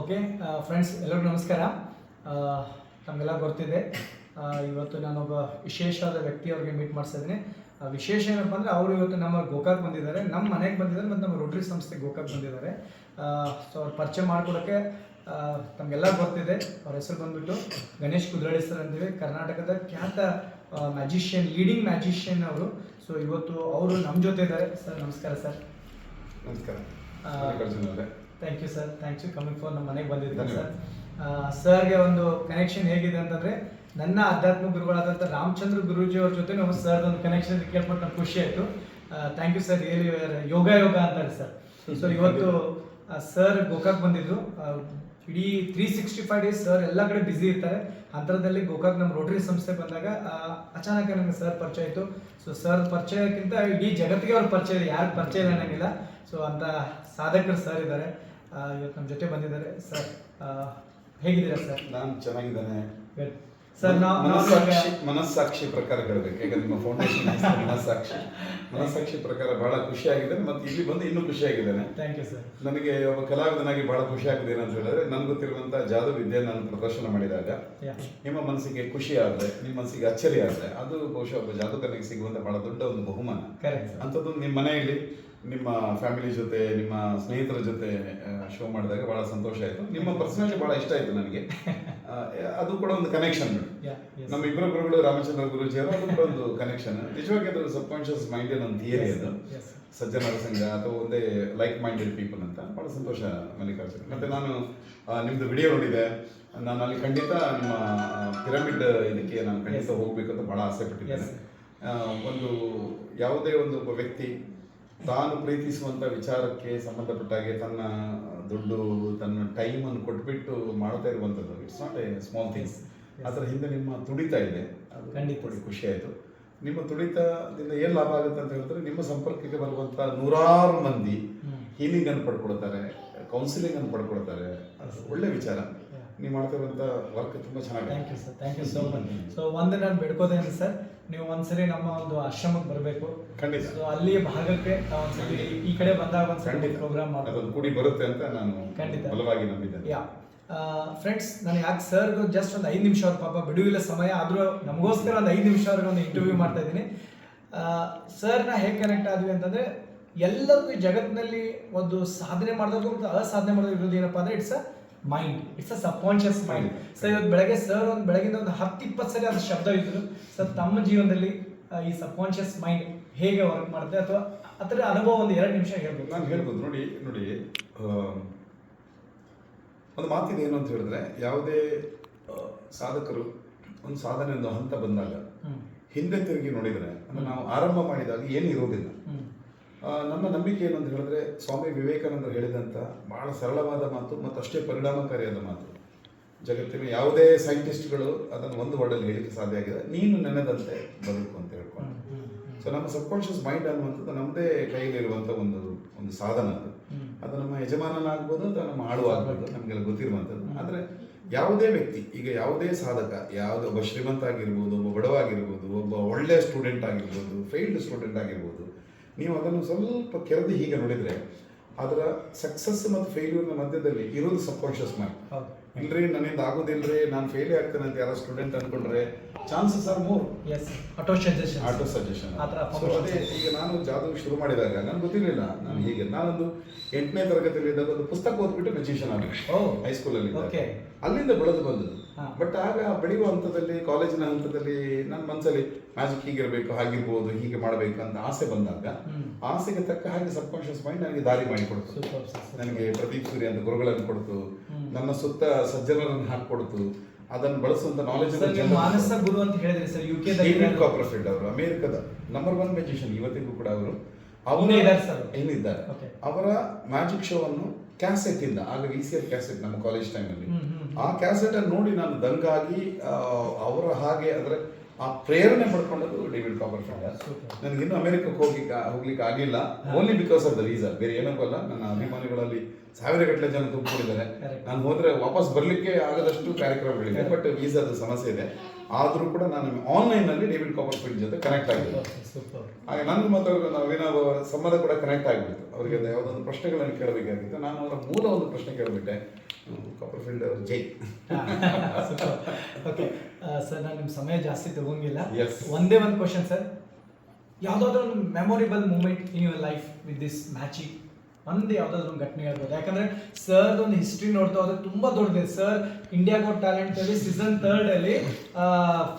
Okay friends ಎಲ್ಲರಿಗೂ ನಮಸ್ಕಾರ. ತಮಗೆಲ್ಲ ಗೊತ್ತಿದೆ. ಇವತ್ತು ನಾನೊಬ್ಬ ವಿಶೇಷವಾದ ವ್ಯಕ್ತಿ ಅವ್ರಿಗೆ ಮೀಟ್ ಮಾಡಿಸಿದ್ದೀನಿ ವಿಶೇಷ ಏನಪ್ಪ ಅಂದರೆ ಅವರು ಇವತ್ತು ನಮ್ಮ ಗೋಕಾಕ್ ಬಂದಿದ್ದಾರೆ. ನಮ್ಮ ಮನೆಗೆ ಬಂದಿದ್ದಾರೆ ಮತ್ತು ನಮ್ಮ ರೋಟ್ರಿ ಸಂಸ್ಥೆ ಗೋಕಾಕ್ ಬಂದಿದ್ದಾರೆ. ಸೊ ಅವ್ರು ಪರಿಚಯ ಮಾಡಿಕೊಡೋಕ್ಕೆ ತಮಗೆಲ್ಲ ಗೊತ್ತಿದೆ. ಅವ್ರ ಹೆಸರು ಬಂದ್ಬಿಟ್ಟು ಗಣೇಶ್ ಕುದ್ರಳ್ಳಿ ಸರ್ ಅಂತೀವಿ. ಕರ್ನಾಟಕದ ಖ್ಯಾತ ಮ್ಯಾಜಿಷಿಯನ್ ಲೀಡಿಂಗ್ ಮ್ಯಾಜಿಷಿಯನ್ ಅವರು. ಸೊ ಇವತ್ತು ಅವರು ನಮ್ಮ ಜೊತೆ ಇದ್ದಾರೆ. ಸರ್ ನಮಸ್ಕಾರ ಸರ್. ನಮಸ್ಕಾರ. Thank you sir thank you coming for ನಮ್ಮ ಮನೆಗೆ ಬಂದಿದ್ದೀನಿ ಸರ್. ಸರ್ಗೆ ಒಂದು ಕನೆಕ್ಷನ್ ಹೇಗಿದೆ ಅಂತಂದ್ರೆ ನನ್ನ ಆಧ್ಯಾತ್ಮ ಗುರುಗಳಾದಂಥ ರಾಮಚಂದ್ರ ಗುರುಜಿ ಅವ್ರ ಜೊತೆ ನಮ್ಮ ಸರ್ ಒಂದು ಕನೆಕ್ಷನ್ ಕೇಳ್ಪಟ್ಟು ನಂಗೆ ಖುಷಿ ಆಯಿತು. ಥ್ಯಾಂಕ್ ಯು ಸರ್ ರಿಯಲಿ ಯೋಗ ಯೋಗ ಅಂತಾರೆ ಸರ್ ಸೊ ಇವತ್ತು ಸರ್ ಗೋಕಾಕ್ ಬಂದಿದ್ರು. ಇಡೀ three sixty five days sir ಎಲ್ಲ ಕಡೆ ಬ್ಯುಸಿ ಇರ್ತಾರೆ. ಅಂಥದ್ರಲ್ಲಿ ಗೋಕಾಕ್ ನಮ್ಮ ರೋಟರಿ ಸಂಸ್ಥೆ ಬಂದಾಗ ಅಚಾನಕ ನನಗೆ ಸರ್ ಪರಿಚಯ ಆಯಿತು. ಸೊ ಸರ್ ಪರಿಚಯಕ್ಕಿಂತ ಇಡೀ ಜಗತ್ತಿಗೆ ಅವ್ರ ಪರಿಚಯ ಇದೆ. ಯಾರು ಪರಿಚಯ ಇಲ್ಲ ನನಗಿಲ್ಲ ಸೊ ಅಂತ ಸಾಧಕರು ಸರ್ ಇದ್ದಾರೆ. ಇವತ್ತು ನಮ್ಮ ಜೊತೆ ಬಂದಿದ್ದಾರೆ. ಸರ್ ಹೇಗಿದ್ದೀರಾ ಸರ್? ನಾನು ಚೆನ್ನಾಗಿದ್ದೇನೆ. ಸರ್ ನಾವು ಮನಸ್ಸಾಕ್ಷಿ ಮನಸ್ಸಾಕ್ಷಿ ಪ್ರಕಾರ ಹೇಳ್ಬೇಕು ಯಾಕಂದ್ರೆ ನಿಮ್ಮ ಫೌಂಡೇಶನ್ ಮನಸ್ಸಾಕ್ಷಿ. ಮನಸ್ಸಾಕ್ಷಿ ಪ್ರಕಾರ ಬಹಳ ಖುಷಿಯಾಗಿದ್ದೇನೆ ಮತ್ತೆ ಇಲ್ಲಿ ಬಂದು ಇನ್ನೂ ಖುಷಿಯಾಗಿದ್ದೇನೆ. ಥ್ಯಾಂಕ್ ಯು ಸರ್ ನನಗೆ ಒಬ್ಬ ಕಲಾವಿದನಾಗಿ ಬಹಳ ಖುಷಿ ಆಗಿದೆ ಏನಂತ ಹೇಳಿದ್ರೆ ನನಗೆ ಗೊತ್ತಿರುವಂತಹ ಜಾದು ವಿದ್ಯೆ ನಾನು ಪ್ರದರ್ಶನ ಮಾಡಿದಾಗ ನಿಮ್ಮ ಮನಸ್ಸಿಗೆ ಖುಷಿ ಆದ್ರೆ ನಿಮ್ಮ ಮನಸ್ಸಿಗೆ ಅಚ್ಚರಿ ಆದರೆ ಅದು ಬಹುಶಃ ಒಬ್ಬ ಜಾದಕನಿಗೆ ಸಿಗುವಂತ ಬಹಳ ದೊಡ್ಡ ಒಂದು ಬಹುಮಾನ. ಅಂಥದ್ದು ನಿಮ್ಮ ಮನೆಯಲ್ಲಿ ನಿಮ್ಮ ಫ್ಯಾಮಿಲಿ ಜೊತೆ ನಿಮ್ಮ ಸ್ನೇಹಿತರ ಜೊತೆ ಶೋ ಮಾಡಿದಾಗ ಬಹಳ ಸಂತೋಷ ಆಯಿತು. ನಿಮ್ಮ ಪರ್ಸನಾಲಿಟಿ ಬಹಳ ಇಷ್ಟ ಆಯಿತು ನನಗೆ. ಅದು ಕೂಡ ಒಂದು ಕನೆಕ್ಷನ್ ನಮ್ಮ ಇಬ್ಬರ ಗುರುಗಳು ರಾಮಚಂದ್ರ ಗುರುಜಿ ಅವರು ಅದು ಕೂಡ ಒಂದು ಕನೆಕ್ಷನ್ ನಿಜವಾಗಿ ಅದು ಸಬ್ ಕಾನ್ಶಿಯಸ್ ಮೈಂಡಿನ ಒಂದು ಥಿಯರಿ ಅದು. ಸಜ್ಜನರ ಸಂಘ ಅಥವಾ ಒಂದೇ ಲೈಕ್ ಮೈಂಡೆಡ್ ಪೀಪಲ್ ಅಂತ ಬಹಳ ಸಂತೋಷ ಮಲ್ಲಿಕಾರ್ಜುನ್. ಮತ್ತೆ ನಾನು ನಿಮ್ಮದು ನಿಮ್ದು ವಿಡಿಯೋ ನೋಡಿದೆ. ನಾನು ಅಲ್ಲಿ ಖಂಡಿತ ನಿಮ್ಮ ಪಿರಮಿಡ್ ಇದಕ್ಕೆ ನಾನು ಖಂಡಿತ ಹೋಗ್ಬೇಕಂತ ಹೋಗ್ಬೇಕು ಅಂತ ಬಹಳ ಆಸೆ ಪಟ್ಟಿದ್ದೇನೆ. ಒಂದು ಯಾವುದೇ ಒಂದು ಒಬ್ಬ ವ್ಯಕ್ತಿ ತಾನು ಪ್ರೀತಿಸುವಂತ ವಿಚಾರಕ್ಕೆ ಸಂಬಂಧಪಟ್ಟ ಹಾಗೆ ತನ್ನ ದುಡ್ಡು ತನ್ನ ಟೈಮ್ ಅನ್ನು ಕೊಟ್ಬಿಟ್ಟು ಮಾಡ್ತಾ ಇರುವಂಥದ್ದು it's not a small things ಅದರ ಹಿಂದೆ ನಿಮ್ಮ ತುಡಿತ ಇದೆ. ಅದು ಖಂಡಿತ. ಖುಷಿ ಆಯಿತು. ನಿಮ್ಮ ತುಡಿತದಿಂದ ಏನ್ ಲಾಭ ಆಗುತ್ತೆ ಅಂತ ಹೇಳಿದ್ರೆ ನಿಮ್ಮ ಸಂಪರ್ಕಕ್ಕೆ ಬರುವಂತ ನೂರಾರು ಮಂದಿ ಹೀಲಿಂಗನ್ನು ಹೀಲಿಂಗ್ ಅನ್ನು ಪಡ್ಕೊಳ್ತಾರೆ ಕೌನ್ಸಿಲಿಂಗ್ ಅನ್ನು ಪಡ್ಕೊಳ್ತಾರೆ. ಒಳ್ಳೆ ವಿಚಾರ. ನೀವು ಮಾಡ್ತಿರುವಂತ ವರ್ಕ್ ತುಂಬಾ thank you sir thank you so much so ಒಂದೇ ನಾನು ಬೇಡ್ಕೋದೇನೆ ಸರ್ ನೀವು ಒಂದ್ಸರಿ ನಮ್ಮ ಒಂದು ಆಶ್ರಮಕ್ಕೆ ಬರಬೇಕು. ಖಂಡಿತ. ಸೊ ಅಲ್ಲಿ ಭಾಗಕ್ಕೆ ತಾವು ಒಂದ್ಸರಿ ಈ ಕಡೆ ಬಂದಾಗ ಒಂದ್ಸರಿ ಖಂಡಿತ. ಪ್ರೋಗ್ರಾಮ್ ಅದೊಂದು ಮಾಡೋದು ಕೂಡಿ ಬರುತ್ತೆ ಅಂತ ನಾನು ಖಂಡಿತ. ಬಲವಾಗಿ ನಂಬಿದ್ದೇನೆ. ಯಾ ಫ್ರೆಂಡ್ಸ್ ನಾನು ಯಾಕೆ ಸರ್ಗೂ ಜಸ್ಟ್ ಒಂದು ಐದು ನಿಮಿಷ ಅವ್ರ ಪಾಪ ಬಿಡುವಿಲ್ಲ ಸಮಯ ಆದರೂ ನಮಗೋಸ್ಕರ ಒಂದು ಐದು ನಿಮಿಷ ಅವ್ರಿಗೆ ಒಂದು ಇಂಟರ್ವ್ಯೂ ಮಾಡ್ತಾ ಇದ್ದೀನಿ. ಸರ್ನ ಹೇಗೆ ಕನೆಕ್ಟ್ ಆದ್ವಿ ಅಂತಂದರೆ ಎಲ್ಲರಿಗೂ ಈ ಜಗತ್ತಿನಲ್ಲಿ ಒಂದು ಸಾಧನೆ ಮಾಡಿದಾಗ ಮತ್ತು ಅಸಾಧನೆ ಮಾಡೋದು ಇರೋದು ಏನಪ್ಪ ಅಂದ್ರೆ it's a mind it's a subconscious mind sir ಇವತ್ತು ಬೆಳಗ್ಗೆ ಸರ್ ಒಂದು ಬೆಳಗಿನ ಒಂದು ಹತ್ತು ಇಪ್ಪತ್ತು ಸರಿ ಅದು ಶಬ್ದ ಇದ್ರು ಸರ್ ತಮ್ಮ ಜೀವನದಲ್ಲಿ ಈ ಸಬ್ ಕಾನ್ಷಿಯಸ್ ಮೈಂಡ್ ಹೇಗೆ ವರ್ಕ್ ಮಾಡುತ್ತೆ ಅಥವಾ ಅದರ ಅನುಭವ ಒಂದು ಎರಡು ನಿಮಿಷ ಹೇಳ್ಬೋದು. ನಾನು ಹೇಳ್ಬೋದು ನೋಡಿ ನೋಡಿ ಒಂದು ಮಾತಿದೆ ಏನು ಅಂತ ಹೇಳಿದ್ರೆ ಯಾವುದೇ ಸಾಧಕರು ಒಂದು ಸಾಧನೆ ಒಂದು ಹಂತ ಬಂದಾಗ ಹಿಂದೆ ತಿರುಗಿ ನೋಡಿದರೆ ಅಂದರೆ ನಾವು ಆರಂಭ ಮಾಡಿದಾಗ ಏನು ಇರೋದಿಲ್ಲ. ನನ್ನ ನಂಬಿಕೆ ಏನಂತ ಹೇಳಿದ್ರೆ ಸ್ವಾಮಿ ವಿವೇಕಾನಂದರು ಹೇಳಿದಂಥ ಬಹಳ ಸರಳವಾದ ಮಾತು ಮತ್ತು ಅಷ್ಟೇ ಪರಿಣಾಮಕಾರಿಯಾದ ಮಾತು. ಜಗತ್ತಿನ ಯಾವುದೇ ಸೈಂಟಿಸ್ಟ್ಗಳು ಅದನ್ನು ಒಂದು ವರ್ಡಲ್ಲಿ ಹೇಳಿಕ್ಕೆ ಸಾಧ್ಯ ಆಗಿದೆ ನೀನು ನೆನೆದಂತೆ ಬದುಕು ಅಂತ ಹೇಳ್ಕೊಂಡು. ಸೊ ನಮ್ಮ ಸಬ್ಕಾನ್ಷಿಯಸ್ ಮೈಂಡ್ ಅನ್ನುವಂಥದ್ದು ನಮ್ಮದೇ ಕೈಯಲ್ಲಿರುವಂಥ ಒಂದು ಒಂದು ಸಾಧನ ಅದು. ಅದು ನಮ್ಮ ಯಜಮಾನನಾಗ್ಬೋದು ಅಥವಾ ನಮ್ಮ ಆಳು ಆಗ್ಬೋದು ನಮಗೆಲ್ಲ ಗೊತ್ತಿರುವಂಥದ್ದು. ಆದರೆ ಯಾವುದೇ ವ್ಯಕ್ತಿ, ಈಗ ಯಾವುದೇ ಸಾಧಕ, ಯಾವುದೇ ಒಬ್ಬ ಶ್ರೀಮಂತ ಆಗಿರ್ಬೋದು, ಒಬ್ಬ ಬಡವಾಗಿರ್ಬೋದು ಒಬ್ಬ ಒಳ್ಳೆಯ ಸ್ಟೂಡೆಂಟ್ ಆಗಿರ್ಬೋದು, ಫೇಲ್ಡ್ ಸ್ಟೂಡೆಂಟ್ ಆಗಿರ್ಬೋದು ನೀವು ಅದನ್ನು ಸ್ವಲ್ಪ ಕೆರೆದು ಹೀಗೆ ನೋಡಿದರೆ ಅದರ ಸಕ್ಸಸ್ ಮತ್ತು ಫೇಲ್ಯೂರ್ನ ಮಧ್ಯದಲ್ಲಿ ಇರೋದು ಸಬ್ಕಾನ್ಷಿಯಸ್ ಮೈಂಡ್ ಇಲ್ರಿ ನನ್ನಿಂದ ಆಗೋದಿಲ್ರಿ ನಾನು ಫೇಲ್ ಆಗ್ತೇನೆ ಅಂತ ಯಾರೋ ಸ್ಟೂಡೆಂಟ್ ಅನ್ಕೊಂಡ್ರೆ chances are more as autosuggestion autosuggestion ಅದೇ ಈಗ ನಾನು ಜಾದು ಶುರು ಮಾಡಿದಾಗ ನನಗೆ ಗೊತ್ತಿರಲಿಲ್ಲ ನಾನು ಹೀಗೆ. ನಾನೊಂದು ಎಂಟನೇ ತರಗತಿಯಲ್ಲಿ ಇದ್ದಾಗ ಒಂದು ಪುಸ್ತಕ ಓದ್ಬಿಟ್ಟು ಮೆಜಿಷಿಯನ್ ಆಗಿ ಹೈಸ್ಕೂಲಲ್ಲಿ. ಅಲ್ಲಿಂದ ಬೆಳೆದು ಬಂದದ್ದು. ಬಟ್ ಆಗ ಬೆಳೆಯುವ ಹಂತದಲ್ಲಿ ಕಾಲೇಜಿನ ಹಂತದಲ್ಲಿ ನನ್ನ ಮನಸ್ಸಲ್ಲಿ ಮ್ಯಾಜಿಕ್ ಹೀಗಿರಬೇಕು ಹಾಗಿರ್ಬೋದು ಹೀಗೆ ಮಾಡಬೇಕು ಅಂತ ಆಸೆ ಬಂದಾಗ. ಆಸೆಗೆ ತಕ್ಕ ಹಾಗೆ ಸಬ್ ಕಾನ್ಷಿಯಸ್ ಮೈಂಡ್ ನನಗೆ ದಾರಿ ಮಾಡಿ ಕೊಡ್ತು ನನಗೆ ಪ್ರದೀಪ್ ಸೂರ್ಯ ಅಂತ ಗುರುಗಳನ್ನು ಕೊಡ್ತು. ನನ್ನ ಸುತ್ತ ಸಜ್ಜನರನ್ನು ಹಾಕಿಕೊಡ್ತು. ಅದನ್ನು ಬಳಸುವಂತ ನಾಲೆಜ್ ಮಾನಸ ಗುರು ಅಂತ ಹೇಳಿದ್ರೆ sir U K David Copperfield ಅವರು ಅಮೆರಿಕದ ನಂಬರ್ ಒನ್ ಮ್ಯಾಜಿಷಿಯನ್ ಇವತ್ತಿಗೂ ಕೂಡ ಅವರು. ಅವನೇ? ಏನಿದ್ದಾರೆ ಅವರ ಮ್ಯಾಜಿಕ್ ಶೋ ಅನ್ನು ಕ್ಯಾಸೆಟ್ ಇಂದ ಆಗ ವಿ ಸಿ ಕ್ಯಾಸೆಟ್ ನಮ್ಮ ಕಾಲೇಜ್ ಟೈಮಲ್ಲಿ ಹ್ಮ್, ಹ್ಮ್. ಆ ಕ್ಯಾಸೆಟ್ ಅನ್ನು ನೋಡಿ ನಾನು ದಂಗಾಗಿ ಅವರ ಹಾಗೆ ಅಂದ್ರೆ ಆ ಪ್ರೇರಣೆ ಪಡ್ಕೊಂಡದ್ದು ಡೇವಿಡ್ ಕಾಪರ್ಫೀಲ್ಡ್ ಇನ್ನೂ ಅಮೆರಿಕಕ್ಕೆ ಹೋಗಿ ಹೋಗ್ಲಿಕ್ಕೆ ಆಗಿಲ್ಲ. Only because of the reason ಬೇರೆ ಏನಕ್ಕೂ ಅಲ್ಲ ನನ್ನ ಅಭಿಮಾನಿಗಳಲ್ಲಿ ಸಾವಿರ ಗಟ್ಟಲೆ ಜನ ತುಂಬಿಕೊಂಡಿದ್ದಾರೆ. ನಾನು ಹೋದ್ರೆ ವಾಪಸ್ ಬರಲಿಕ್ಕೆ ಆಗದಷ್ಟು ಕಾರ್ಯಕ್ರಮಗಳಿದೆ. ಬಟ್ ವೀಸಾದ ಸಮಸ್ಯೆ ಇದೆ. ಆದರೂ ಕೂಡ ನಾನು ಆನ್ಲೈನ್ನಲ್ಲಿ ಡೇವಿಡ್ ಕಾಪರ್ ಫೀಲ್ಡ್ ಜೊತೆ ಕನೆಕ್ಟ್ ಆಗಿದ್ದೆ ಹಾಗೆ ನನ್ನ ಮತ್ತು ನಾವೇನಾದ ಸಂಬಂಧ ಕೂಡ ಕನೆಕ್ಟ್ ಆಗಿಬಿಡ್ತು. ಅವರಿಗೆ ಯಾವುದೊಂದು ಪ್ರಶ್ನೆಗಳನ್ನು ಕೇಳಬೇಕಾಗಿತ್ತು. ನಾನು ಅವರ ಮೂಲ ಒಂದು ಪ್ರಶ್ನೆ ಕೇಳಿಬಿಟ್ಟೆ. ಕಾಪರ್ ಫೀಲ್ಡ್ ಅವ್ರ ಜೈ ಓಕೆ ಸರ್ ನಾನು ನಿಮ್ಮ ಸಮಯ ಜಾಸ್ತಿ ತಗೊಂಗಿಲ್ಲ. ಎಸ್ ಒಂದೇ ಒಂದು ಕ್ವಶನ್ ಸರ್ ಯಾವುದಾದ್ರೂ ಒಂದು memorable moment in your life with this matching ಒಂದು ಯಾವ್ದಾದ್ರು ಒಂದು ಘಟನೆ ಹೇಳ್ಬೋದು. ಯಾಕಂದ್ರೆ ಸರ್ ಒಂದು ಹಿಸ್ಟ್ರಿ ನೋಡ್ತಾ ಹೋದ್ರೆ ತುಂಬಾ ದೊಡ್ಡದಿದೆ ಸರ್ ಇಂಡಿಯಾ ಗೋಟ್ ಟ್ಯಾಲೆಂಟ್ ಅಲ್ಲಿ ಸೀಸನ್ ಥರ್ಡ್ ಅಲ್ಲಿ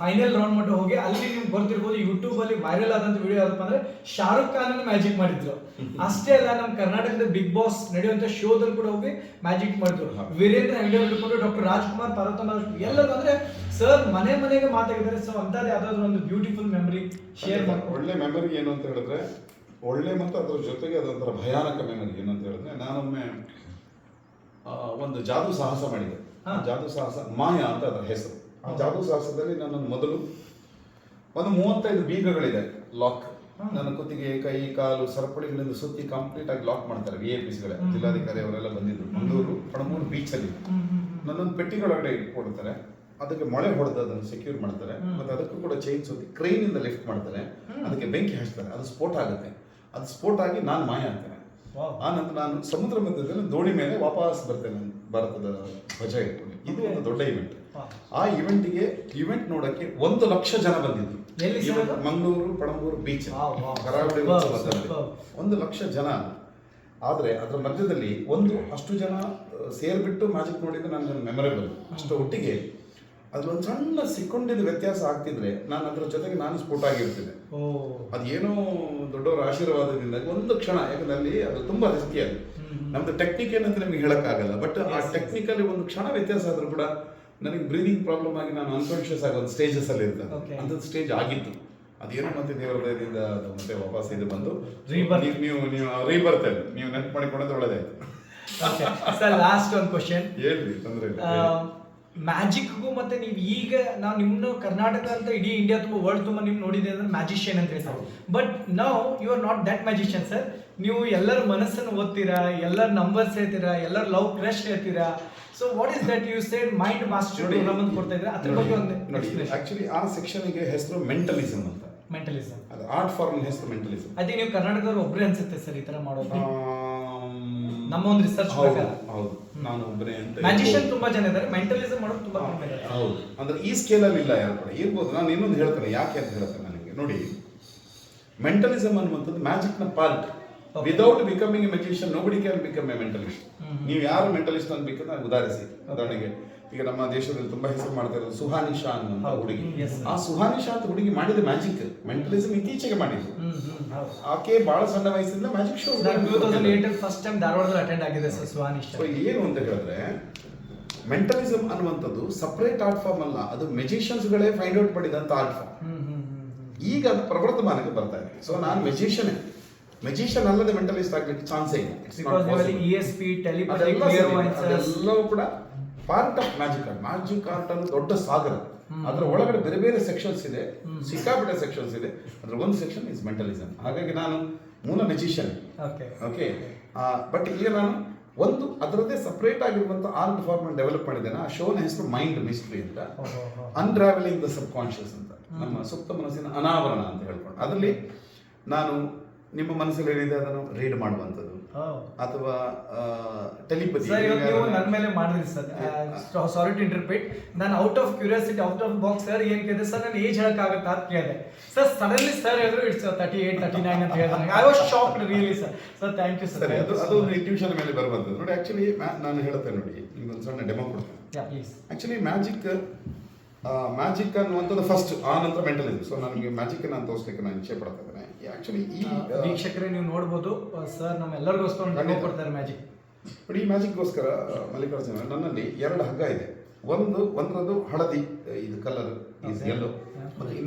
ಫೈನಲ್ ರೌಂಡ್ ಮಟ್ಟ ಹೋಗಿ ಅಲ್ಲಿ ನಿಮ್ಗೆ ಗೊತ್ತಿರ್ಬೋದು ಯೂಟ್ಯೂಬ್ ಅಲ್ಲಿ ವೈರಲ್ ಆದಂತ ವಿಡಿಯೋ ಯಾವ್ದಪ್ಪ ಅಂದ್ರೆ ಶಾರುಖ್ ಖಾನ್ ಮ್ಯಾಜಿಕ್ ಮಾಡಿದ್ರು. ಅಷ್ಟೇ ಅಲ್ಲ ನಮ್ಮ ಕರ್ನಾಟಕದ ಬಿಗ್ ಬಾಸ್ ನಡೆಯುವಂತ ಶೋದಲ್ಲಿ ಕೂಡ ಹೋಗಿ ಮ್ಯಾಜಿಕ್ ಮಾಡಿದ್ರು. ವೀರೇಂದ್ರ ಹೆಗ್ಡೆ ಹಿಡ್ಕೊಂಡು ಡಾಕ್ಟರ್ ರಾಜ್ಕುಮಾರ್ ಪಾರ್ವತಮ್ಮ ಎಲ್ಲರೂ ಅಂದ್ರೆ ಸರ್ ಮನೆ ಮನೆಗೆ ಮಾತಾಡಿದ್ದಾರೆ. ಸೊ ಅಂತದ್ದು ಯಾವ್ದಾದ್ರು ಒಂದು ಬ್ಯೂಟಿಫುಲ್ ಮೆಮರಿ ಶೇರ್ ಮಾಡ್ಕೊಂಡು ಒಳ್ಳೆ ಮೆಮರಿ ಏನು ಅಂತ ಹೇಳಿದ್ರೆ ಒಳ್ಳೆ ಮತ್ತು ಅದರ ಜೊತೆಗೆ ಅದೊಂಥರ ಭಯಾನಕ ಮೆಮೊರಿ ಏನಂತ ಹೇಳಿದ್ರೆ ನಾನೊಮ್ಮೆ ಒಂದು ಜಾದು ಸಾಹಸ ಮಾಡಿದೆ. ಜಾದು ಸಾಹಸ ಮಾಯಾ ಅಂತ ಅದರ ಹೆಸರು. ಆ ಜಾದು ಸಾಹಸದಲ್ಲಿ ನನ್ನನ್ನು ಮೊದಲು ಒಂದು ಮೂವತ್ತೈದು ಬೀಗಗಳಿದೆ ಲಾಕ್ ನನ್ನ ಕುತ್ತಿಗೆ ಕೈ ಕಾಲು ಸರಪಳಿಗಳಿಂದ ಸುತ್ತಿ ಕಂಪ್ಲೀಟ್ ಆಗಿ ಲಾಕ್ ಮಾಡ್ತಾರೆ ವಿ ಎ ಪಿಸ್ಗಳೇ ಸಿಗಳ ಜಿಲ್ಲಾಧಿಕಾರಿ ಅವರೆಲ್ಲ ಬಂದಿದ್ರು. ಮಂಗಳೂರು ಪಣಮೂರು ಬೀಚಲ್ಲಿ ನನ್ನೊಂದು ಪೆಟ್ಟಿಗಳೊಳಗಡೆ ಇಟ್ಕೊಡ್ತಾರೆ. ಅದಕ್ಕೆ ಮೊಳೆ ಹೊಡೆದು ಅದನ್ನು ಸೆಕ್ಯೂರ್ ಮಾಡ್ತಾರೆ. ಮತ್ತೆ ಅದಕ್ಕೂ ಕೂಡ ಚೈನ್ ಸುತ್ತಿ ಕ್ರೈನಿಂದ ಇಂದ ಲಿಫ್ಟ್ ಮಾಡ್ತಾರೆ. ಅದಕ್ಕೆ ಬೆಂಕಿ ಹಚ್ತಾರೆ. ಅದು ಸ್ಫೋಟ ಆಗುತ್ತೆ. ಅದು ಸ್ಫೋಟ ಆಗಿ ನಾನು ಮಾಯ ಆಗ್ತೇನೆ. ವಾವ್. ಆ ನಂತರ ನಾನು ಸಮುದ್ರ ಮಧ್ಯದಲ್ಲಿ ದೋಣಿ ಮೇಲೆ ವಾಪಸ್ ಬರ್ತೇನೆ ಭಾರತದ ಧ್ವಜ ಇಟ್ಕೊಂಡು. ಇದು ಒಂದು ದೊಡ್ಡ ಇವೆಂಟ್. ಆ ಇವೆಂಟ್ಗೆ ಇವೆಂಟ್ ನೋಡಕ್ಕೆ ಒಂದು ಲಕ್ಷ ಜನ ಬಂದಿದ್ರು. ಮಂಗಳೂರು ಪಣಂಬೂರು ಬೀಚ್. ಕರಾವಳಿ ಒಂದು ಲಕ್ಷ ಜನ. ಆದರೆ ಅದರ ಮಧ್ಯದಲ್ಲಿ ಒಂದು ಅಷ್ಟು ಜನ ಸೇರಿಬಿಟ್ಟು ಮ್ಯಾಜಿಕ್ ನೋಡಿದ್ರೆ ನನ್ನ ಮೆಮೊರೇಬಲ್ ಅಷ್ಟು ಒಟ್ಟಿಗೆ. ಅದ್ರೊಂದು ಸಣ್ಣ ಸಿಕ್ಕೊಂಡಿದ್ದ ವ್ಯತ್ಯಾಸ ಆಗ್ತಿದ್ರೆ ನಾನು ಅದರ ಜೊತೆಗೆ ನಾನು ಸ್ಫೋಟ ಆಗಿರ್ತಿದ್ದೆ ಓ ಅದೇನೋ ದೊಡ್ಡವರ ಆಶೀರ್ವಾದದಿಂದ ಒಂದು ಕ್ಷಣ ಯಾಕಂದ್ರೆ ಅಲ್ಲಿ ಅದು ತುಂಬಾ ರಿಸ್ಕಿ ಅದು ಹ್ಮ್. ನಮ್ದು ಟೆಕ್ನಿಕ್ ಏನಂತ ನಿಮ್ಗೆ ಹೇಳಕ್ಕಾಗಲ್ಲ ಬಟ್ ಆ. ಟೆಕ್ನಿಕಲ್ಲಿ ಒಂದು ಕ್ಷಣ ವ್ಯತ್ಯಾಸ ಆದ್ರೂ ಕೂಡ ನನಗೆ ಬ್ರೀದಿಂಗ್ ಪ್ರಾಬ್ಲಮ್ ಆಗಿ ನಾನು ಅನ್ಕಾನ್ಶಿಯಸ್ ಆಗಿ ಒಂದು ಸ್ಟೇಜಸ್ ಅಲ್ಲಿ ಇರ್ತದೆ ಅಂತ ಅಂಥದ್ದು ಸ್ಟೇಜ್ ಆಗಿತ್ತು. ಅದೇನೋ ಮತ್ತೆ ದೇವರ ದಯದಿಂದ ಅದು ಮತ್ತೆ ವಾಪಸ್ ಇದು ಬಂದು. ನೀವು ನೀವು ರೀಬರ್ತ್ ಅಲ್ಲಿ ನೀವು ನೆನಪು ಮಾಡಿಕೊಂಡದ್ದು ಒಳ್ಳೇದಾಯ್ತು. ಲಾಸ್ಟ್ ಒಂದು ಕ್ವಶನ್ ಹೇಳ್ರಿ ತೊಂದರೆ ಇಲ್ಲ. ಮ್ಯಾಜಿಕ್ಗೂ ಮತ್ತೆ ನೀವು ಈಗ ನಾವು ನಿಮ್ಮನ್ನು ಕರ್ನಾಟಕ ಅಂತ ಇಡೀ ಇಂಡಿಯಾ ತುಂಬಾ ವರ್ಲ್ಡ್ ತುಂಬಾ ನೀವು ನೋಡಿದೆ ಅಂದ್ರೆ ಮ್ಯಾಜಿಷಿಯನ್ ಅಂತ ಹೇಳ್ತಾರೆ ಬಟ್ ನಾವು you are not that magician sir ನೀವು ಎಲ್ಲರ ಮನಸ್ಸನ್ನು ಓದ್ತೀರಾ ಎಲ್ಲರ ನಂಬರ್ಸ್ ಹೇಳ್ತೀರಾ ಎಲ್ಲರ ಲವ್ ಕ್ರಶ್ ಹೇಳ್ತೀರಾ? So what is that you said mind master ಅಂತ ಕೊಡ್ತಾ ಇದ್ರೆ ಅದ್ರ ಬಗ್ಗೆ ಒಂದು ಆಕ್ಚುಲಿ ಆ ಸೆಕ್ಷನ್ಗೆ ಹೆಸರು ಮೆಂಟಲಿಸಮ್ ಅಂತ. ಮೆಂಟಲಿಸಮ್ ಅದು ಆರ್ಟ್ ಫಾರ್ಮ್ ಹೆಸರು ಮೆಂಟಲಿಸಮ್ ಐ ಥಿಂಕ್ ನೀವು ಕರ್ನಾಟಕದವ್ರು ಒಬ್ಬರೇ ಅನ್ಸುತ್ತೆ ಸರ್ ಈ ತರ ಮಾಡೋದು. ನಮ್ಮ ಒಂದು ರಿಸರ್ಚ್ ಹೌದು ಪ್ರಕಾರ. ಹೌದು. ನಾನು ಒಬ್ಬನೇ ಅಂತ ಮ್ಯಾಜಿಷಿಯನ್ ತುಂಬಾ ಜನ ಇದ್ದಾರೆ. ಮೆಂಟಲಿಸಮ್ ಮಾಡೋದು ತುಂಬಾ ಇದ್ದಾರೆ. ಹೌದು. ಅಂದ್ರೆ ಈ ಸ್ಕೇಲಲ್ಲಿ ಇಲ್ಲ ಯಾರು ಕೂಡ. ಇರ್ಬೋದು. ನಾನು ಇನ್ನೊಂದು ಹೇಳ್ತೇನೆ. ಯಾಕೆ ಅಂತ ಹೇಳ್ತೇನೆ ನನಗೆ. ನೋಡಿ ಮೆಂಟಲಿಸಮ್ ಅನ್ನುವಂಥದ್ದು ಮ್ಯಾಜಿಕ್ನ part. Without becoming a magician nobody can become a mentalist ನೀವು ಯಾರು ಮೆಂಟಲಿಸ್ಟ್ ಅಂತ ಬೇಕು ನನಗೆ ಉದಾಹರಿಸಿ. ಉದಾಹರಣೆಗೆ ಈಗ ನಮ್ಮ ದೇಶದಲ್ಲಿ ತುಂಬಾ ಹೆಸರು ಮಾಡ್ತಾ ಇರೋದು ಸುಹಾನಿಶಾ ಅನ್ನೋ ಹುಡುಗಿ. ಆ ಸುಹಾನಿಶಾ ಅಂತ ಹುಡುಗಿ ಮಾಡಿದ ಮ್ಯಾಜಿಕ್ ಮೆಂಟಲಿಸಮ್ ಇತ್ತೀಚೆಗೆ ಹೌದು ಆಕೆ ಬಹಳ ಸಣ್ಣ ವಯಸ್ಸಿಂದ magic show two thousand eight first time ಧಾರವಾಡದಲ್ಲಿ ಅಟೆಂಡ್ ಆಗಿದೆ ಸರ್ ಸುಹಾನಿಶ್ ಸೊ ಏನು ಅಂತ ಹೇಳಿದ್ರೆ ಮೆಂಟಲಿಸಮ್ ಅನ್ನುವಂಥದ್ದು ಸಪರೇಟ್ ಆರ್ಟ್ ಫಾರ್ಮ್ ಅಲ್ಲ ಅದು ಮೆಜಿಷಿಯನ್ಸ್ಗಳೇ ಫೈಂಡ್ ಔಟ್ ಮಾಡಿದಂತ ಆರ್ಟ್ ಫಾರ್ಮ್ ಈಗ ಅದು ಪ್ರವರ್ತಮಾನಕ್ಕೆ ಬರ್ತಾ ಇದೆ. ಸೊ ನಾನು ಮೆಜಿಷಿಯನ್ ಮೆಜಿಷಿಯನ್ ಅಲ್ಲದೆ ಮೆಂಟಲಿಸ್ಟ್ ಆಗ್ಲಿಕ್ಕೆ ಚಾನ್ಸ್ ಇಲ್ಲ. ಎಲ್ಲವೂ. ವಾಯ್ಸಸ್ ಕೂಡ part of magic art magic art ಅನ್ನೋ ದೊಡ್ಡ ಸಾಗರ. ಅದರ ಒಳಗಡೆ ಬೇರೆ ಬೇರೆ ಸೆಕ್ಷನ್ಸ್ ಇದೆ. ಸಿಕ್ಕಾಪಟ್ಟೆ ಸೆಕ್ಷನ್ಸ್ ಇದೆ. ಅದ್ರ ಒಂದು ಸೆಕ್ಷನ್ ಇಸ್ ಮೆಂಟಲಿಸಮ್ ಹಾಗಾಗಿ ನಾನು ಮೂಲ ಮೆಜಿಷಿಯನ್ ಓಕೆ ಬಟ್ ಈಗ ನಾನು ಒಂದು ಅದರದ್ದೇ ಸಪ್ರೇಟ್ ಆಗಿರುವಂತ ಆರ್ಟ್ ಫಾರ್ಮ್ ಡೆವಲಪ್ ಮಾಡಿದ್ದೇನೆ. ಆ ಶೋನ ಹೆಸರು ಮೈಂಡ್ ಮಿಸ್ಟ್ರಿ ಅಂತ. ಅನ್ಟ್ರಾವೆಲಿಂಗ್ ದ ಸಬ್ ಕಾನ್ಶಿಯಸ್ ಅಂತ. ನಮ್ಮ ಸುಪ್ತ ಮನಸ್ಸಿನ ಅನಾವರಣ ಅಂತ ಹೇಳ್ಕೊಂಡು. ಅದರಲ್ಲಿ ನಾನು ನಿಮ್ಮ ಮನಸ್ಸಲ್ಲಿ ಏನಿದೆ ಅದನ್ನು ರೀಡ್ ಮಾಡುವಂಥದ್ದು. ಅಥವಾ ಟೆಲಿಪತಿ ಸರ್ ನೀವು ನನ್ನ ಮೇಲೆ ಮಾಡಿದ್ರಿ ಸರ್ ಸಾರಿ ಟು ಇಂಟರ್ಪ್ರಿಟ್ ನಾನು out of curiosity out of box sir ಏನ್ ಕೇಳಿದೆ? ಸರ್ ನಾನು ಏಜ್ ಹೇಳಕ್ಕಾಗತ್ತಾ ಅಂತ ಕೇಳಿದೆ. ಸರ್ ಸಡನ್ಲಿ ಸರ್ ಹೇಳಿದ್ರು it's thirty eight thirty nine ಅಂತ ಹೇಳಿದ್ರೆ. I was shock really sir sir thank you sir ಅದು ಅದು ಇಂಟ್ಯೂಷನ್ ಮೇಲೆ ಬರುವಂಥದ್ದು. ನೋಡಿ ಆಕ್ಚುಲಿ ನಾನು ಹೇಳ್ತೇನೆ ನೋಡಿ ನಿಮ್ಗೊಂದು ಸಣ್ಣ ಡೆಮೋ ಕೊಡ್ತೇನೆ. ಪ್ಲೀಸ್ ಆಕ್ಚುಲಿ ಮ್ಯಾಜಿಕ್ ಮ್ಯಾಜಿಕ್ ಅನ್ನುವಂಥದ್ದು ಫಸ್ಟ್ ಆ ನಂತರ ಮೆಂಟಲಿಸಮ್ ಸೊ ನನಗೆ ಮ್ಯಾಜಿಕ್ ನಾನು ತೋರಿಸ್ಲಿಕ್ಕೆ ನಾನು ಇಚ್ಛೆ ಪಡ್ತಾ ಇದ್ದೇನೆ ಆಕ್ಚುಲಿ ಈ ವೀಕ್ಷಕರೇ ನೀವು ನೋಡ್ಬೋದು ಸರ್ ನಮ್ಮ ಎಲ್ಲರಿಗೋಸ್ಕರ. ಕೊಡ್ತಾರೆ ಮ್ಯಾಜಿಕ್ ಬಟ್ ಈ ಮ್ಯಾಜಿಕ್ಗೋಸ್ಕರ ಮಲ್ಲಿಕಾರ್ಜುನ ನನ್ನಲ್ಲಿ ಎರಡು ಹಗ್ಗ ಇದೆ. ಒಂದು ಒಂದರದ್ದು ಹಳದಿ ಇದು ಕಲರ್. ಎಲ್ಲೋ